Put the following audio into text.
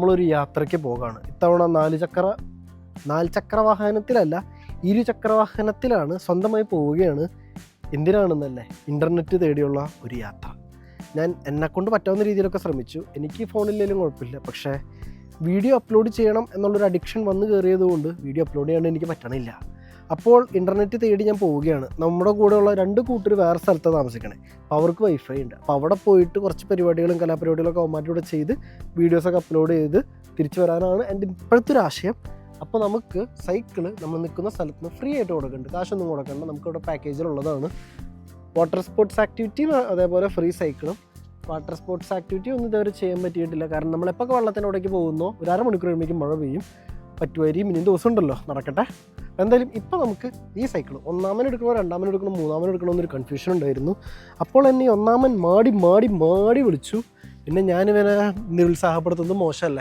നമ്മളൊരു യാത്രയ്ക്ക് പോകാണ്. ഇത്തവണ നാല് ചക്ര നാല് ചക്ര വാഹനത്തിലല്ല ഇരുചക്ര വാഹനത്തിലാണ് സ്വന്തമായി പോവുകയാണ് എന്തിനാണെന്നല്ലേ ഇന്റർനെറ്റ് തേടിയുള്ള ഒരു യാത്ര. ഞാൻ എന്നെക്കൊണ്ട് പറ്റാവുന്ന രീതിയിലൊക്കെ ശ്രമിച്ചു. എനിക്ക് ഫോണില്ലെങ്കിലും കുഴപ്പമില്ല. പക്ഷേ വീഡിയോ അപ്ലോഡ് ചെയ്യണം എന്നുള്ളൊരു അഡിക്ഷൻ വന്നു കയറിയതുകൊണ്ട് വീഡിയോ അപ്ലോഡ് ചെയ്യാണ്ട് എനിക്ക് പറ്റണില്ല. അപ്പോൾ ഇന്റർനെറ്റ് തേടി ഞാൻ പോവുകയാണ്. നമ്മുടെ കൂടെയുള്ള രണ്ട് കൂട്ടർ വേറെ സ്ഥലത്താണ് താമസിക്കണേ. അപ്പോൾ അവർക്ക് വൈഫൈ ഉണ്ട്. അപ്പോൾ അവിടെ പോയിട്ട് കുറച്ച് പരിപാടികളും കലാപരിപാടികളൊക്കെ അവന്മാരുടെ ചെയ്ത് വീഡിയോസൊക്കെ അപ്ലോഡ് ചെയ്ത് തിരിച്ചു വരാനാണ് എന്റെ ഇപ്പോഴത്തെ ഒരു ആശയം. അപ്പോൾ നമുക്ക് സൈക്കിൾ നമ്മൾ നിൽക്കുന്ന സ്ഥലത്ത് നിന്ന് ഫ്രീ ആയിട്ട് കൊടുക്കുന്നുണ്ട് കാശൊന്നും കൊടുക്കണ്ട. നമുക്കിവിടെ പാക്കേജിലുള്ളതാണ് വാട്ടർ സ്പോർട്സ് ആക്ടിവിറ്റി അതേപോലെ ഫ്രീ സൈക്കിളും വാട്ടർ സ്പോർട്സ് ആക്ടിവിറ്റി ഒന്നും ഇതുവരെ ചെയ്യാൻ പറ്റിയിട്ടില്ല. കാരണം നമ്മളെപ്പോൾ വെള്ളത്തിനോടേക്ക് പോകുന്നോ? ഒരു അരമണിക്കൂർ കഴിയുമ്പോഴേക്കും മഴ പെയ്യും. പറ്റുമായിരിക്കും ഇനിയും ദിവസം ഉണ്ടല്ലോ. നടക്കട്ടെ. എന്തായാലും ഇപ്പോൾ നമുക്ക് ഈ സൈക്കിൾ ഒന്നാമൻ എടുക്കണോ രണ്ടാമൻ എടുക്കണോ മൂന്നാമൻ എടുക്കണോ എന്നൊരു കൺഫ്യൂഷൻ ഉണ്ടായിരുന്നു. അപ്പോൾ എന്നെ ഒന്നാമൻ മാടി മാടി മാടി വിളിച്ചു. പിന്നെ ഞാൻ ഞാനിവനെ നിരുത്സാഹപ്പെടുത്തുന്നത് മോശമല്ല.